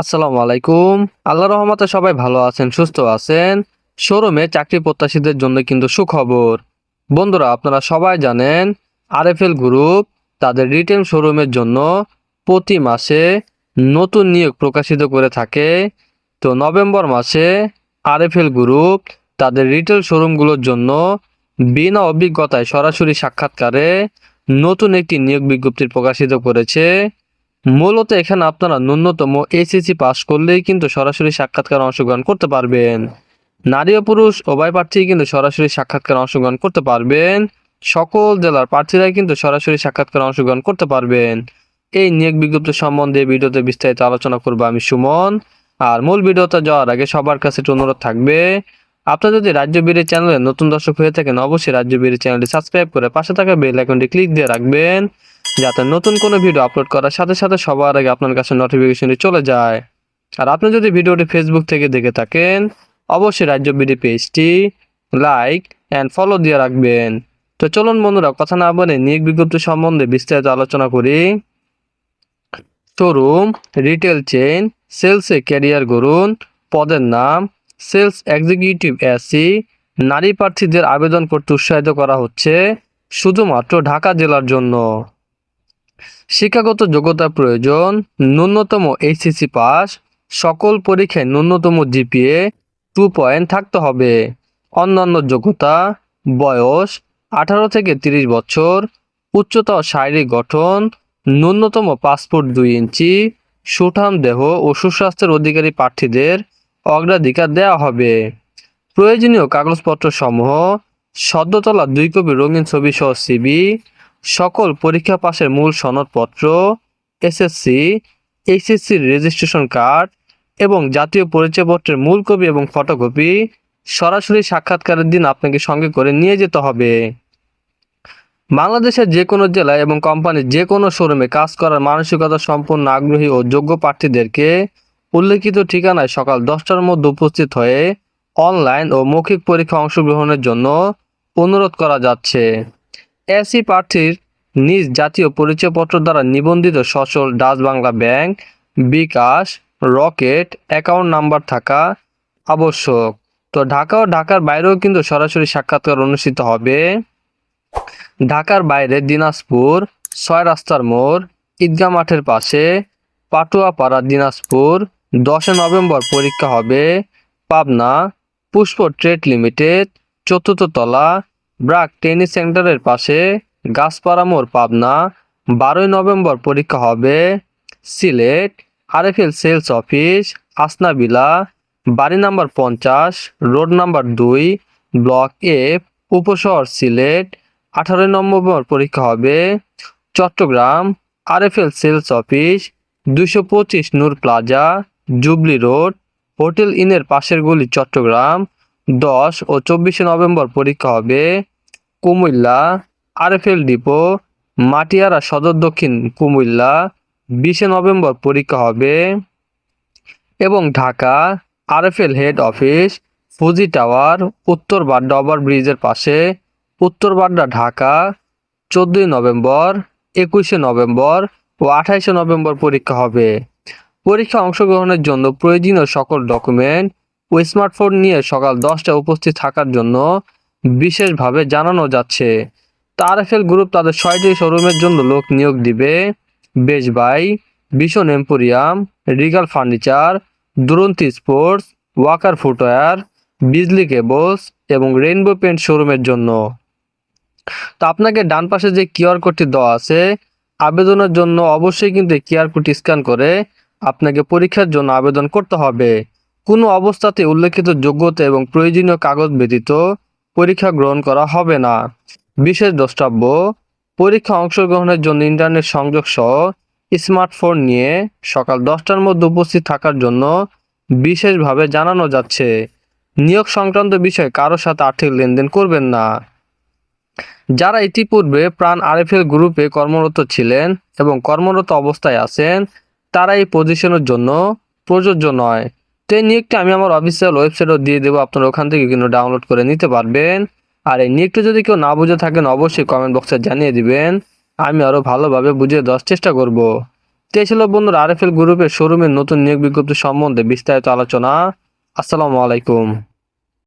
আসসালামু আলাইকুম। আল্লাহ রহমতে সবাই ভালো আছেন, সুস্থ আছেন। শোরুমে চাকরি প্রত্যাশীদের জন্য কিন্তু সুখবর। বন্ধুরা, আপনারা সবাই জানেন, আরএফএল গ্রুপ তাদের রিটেল শোরুমের জন্য প্রতি মাসে নতুন নিয়োগ প্রকাশিত করে থাকে। তো নভেম্বর মাসে আরএফএল গ্রুপ তাদের রিটেল শোরুমগুলোর জন্য বিনা অভিজ্ঞতায় সরাসরি সাক্ষাৎকারে নতুন একটি নিয়োগ বিজ্ঞপ্তি প্রকাশিত করেছে। মূলত এখানে আপনারা ন্যূনতম এসএসসি পাস করলেই কিন্তু সরাসরি সাক্ষাৎকার অংশগ্রহণ করতে পারবেন। নারী ও পুরুষ উভয় প্রার্থী কিন্তু সরাসরি সাক্ষাৎকার অংশগ্রহণ করতে পারবেন। সকল জেলার প্রার্থীরাই কিন্তু সরাসরি সাক্ষাৎকার অংশগ্রহণ করতে পারবেন। এই নিয়োগ বিজ্ঞপ্তি সম্বন্ধে ভিডিওতে বিস্তারিত আলোচনা করব আমি সুমন। আর মূল ভিডিওতে যাওয়ার আগে সবার কাছে একটু অনুরোধ থাকবে, আপনার যদি রাজ্য বিড়ি চ্যানেলে নতুন দর্শক হয়ে থাকেন, অবশ্যই রাজ্য বিড়ি চ্যানেলটি সাবস্ক্রাইব করে পাশে থাকা বেল আইকনটি ক্লিক দিয়ে রাখবেন। যাতে নতুন কোনো ভিডিও আপলোড করার সাথে সাথে সবার আগে আপনার কাছে নোটিফিকেশনটি চলে যায়। আর আপনি যদি ভিডিওটি ফেসবুক থেকে দেখে থাকেন, অবশ্যই রাজ্য বিডি পেজটি লাইক অ্যান্ড ফলো দিয়ে রাখবেন। তো চলুন বন্ধুরা, কথা না বলে নিয়োগ বিজ্ঞপ্তি সম্বন্ধে বিস্তারিত আলোচনা করি। শোরুম রিটেল চেইন সেলসে ক্যারিয়ার গড়ুন, পদের নাম সেলস এক্সিকিউটিভ এসি নারী প্রার্থীদের আবেদন করতে উৎসাহিত করা হচ্ছে শুধুমাত্র ঢাকা জেলার জন্য। শিক্ষাগত যোগ্যতা প্রয়োজন, ন্যূনতম এইচএসসি পাস সকল পরীক্ষায় ন্যূনতম জিপিএ টু পয়েন্ট থাকতে হবে। অন্যান্য যোগ্যতা, বয়স, আঠারো থেকে তিরিশ বছর, উচ্চতা শারীরিক গঠন, ন্যূনতম পাসপোর্ট দুই ইঞ্চি, সুঠাম দেহ ও সুস্বাস্থ্যের অধিকারী প্রার্থীদের অগ্রাধিকার দেওয়া হবে। প্রয়োজনীয় কাগজপত্র সমূহ সদ্য তোলা দুই কপি রঙিন ছবি সহ সিবি সকল পরীক্ষা পাশের মূল সনদপত্র এসএসসি এইচএসসির রেজিস্ট্রেশন কার্ড এবং জাতীয় পরিচয়পত্রের মূল কপি এবং ফটোকপি সরাসরি সাক্ষাৎকারের দিন আপনাকে সঙ্গে করে নিয়ে যেতে হবে। বাংলাদেশের যে কোনো জেলায় এবং কোম্পানির যে কোনো শোরুমে কাজ করার মানসিকতা সম্পন্ন আগ্রহী ও যোগ্য প্রার্থীদেরকে উল্লেখিত ঠিকানায় সকাল দশটার মধ্যে উপস্থিত হয়ে অনলাইন ও মৌখিক পরীক্ষা অংশগ্রহণের জন্য অনুরোধ করা যাচ্ছে। এসি প্রার্থীর নিজ জাতীয় পরিচয়পত্র দ্বারা নিবন্ধিত সচল Dutch Bangla bank, bKash, Rocket account number থাকা আবশ্যক। তো ঢাকা ও ঢাকার বাইরেও কিন্তু সরাসরি সাক্ষাৎকার অনুষ্ঠিত হবে। ঢাকার বাইরে দিনাজপুর, ছয় রাস্তার মোড়, ঈদগাহ মাঠের পাশে, পাটুয়াপাড়া, দিনাজপুর দশই নভেম্বর পরীক্ষা হবে। পাবনা, পুষ্প ট্রেড লিমিটেড, চতুর্থ তলা ব্রাক টেনিস সেন্টারের পাশে গাছপাড়া মোড়, পাবনা। বারোই নভেম্বর পরীক্ষা হবে Sylhet, RFL sales office, Asnabila, বাড়ি নাম্বার পঞ্চাশ, রোড নাম্বার দুই, ব্লক এফ উপশহর সিলেট। আঠারোই নভেম্বর পরীক্ষা হবে চট্টগ্রাম, আরএফএল সেলস অফিস দুশো পঁচিশ Noor plaza, Jubilee road. Hotel ইনের পাশের গলি চট্টগ্রাম। দশ ও চব্বিশে নভেম্বর পরীক্ষা হবে কুমিল্লা, আরএফএল ডিপো, মাটিয়ারা সদর দক্ষিণ কুমিল্লা, বিশে নভেম্বর পরীক্ষা হবে এবং Dhaka, RFL head office, Fuji tower, Uttar Badda over ব্রিজের পাশে, উত্তর বাড্ডা ঢাকা, চোদ্দই নভেম্বর, একুশে নভেম্বর ও আঠাইশে নভেম্বর পরীক্ষা হবে। পরীক্ষা অংশগ্রহণের জন্য প্রয়োজনীয় সকল ডকুমেন্ট ও স্মার্টফোন নিয়ে সকাল দশটায় উপস্থিত থাকার জন্য বিশেষভাবে জানানো যাচ্ছে। তারএফএল গ্রুপ তাদের ছয়টি শোরুমের জন্য লোক নিয়োগ দিবে। Best Buy Vision emporium, Regal furniture, Duranta sports, Walker footwear, Bijli cables এবং রেইনবো পেন্ট শোরুমের জন্য। তো আপনাকে ডান পাশে যে কিউআর কোডটি দেওয়া আছে, আবেদনের জন্য অবশ্যই কিন্তু কিউআর কোডটি স্ক্যান করে আপনাকে পরীক্ষার জন্য আবেদন করতে হবে। কোনো অবস্থাতে উল্লেখিত যোগ্যতা এবং প্রয়োজনীয় কাগজ ব্যতীত পরীক্ষা গ্রহণ করা হবে না। বিশেষ দ্রষ্টব্য, পরীক্ষা অংশগ্রহণের জন্য ইন্টারনেট সংযোগ সহ স্মার্টফোন নিয়ে সকাল দশটার মধ্যে উপস্থিত থাকার জন্য বিশেষভাবে জানানো যাচ্ছে। নিয়োগ সংক্রান্ত বিষয়ে কারোর সাথে আর্থিক লেনদেন করবেন না। যারা ইতিপূর্বে প্রাণ আরএফএল গ্রুপে কর্মরত ছিলেন এবং কর্মরত অবস্থায় আছেন, তারা এই পজিশনের জন্য প্রযোজ্য নয়। তো এই নিয়োগটা আমি আমার অফিসিয়াল ওয়েবসাইটও দিয়ে দেবো। আপনারা ওখান থেকে কিন্তু ডাউনলোড করে নিতে পারবেন। আর এই নিয়োগটা যদি কেউ না বুঝে থাকেন, অবশ্যই কমেন্ট বক্সে জানিয়ে দিবেন। আমি আরও ভালোভাবে বুঝিয়ে দেওয়ার চেষ্টা করব। তো এই ছিল বন্ধুরা আরএফএল গ্রুপের শোরুমের নতুন নিয়োগ বিজ্ঞপ্তি সম্বন্ধে বিস্তারিত আলোচনা। আসসালামু আলাইকুম।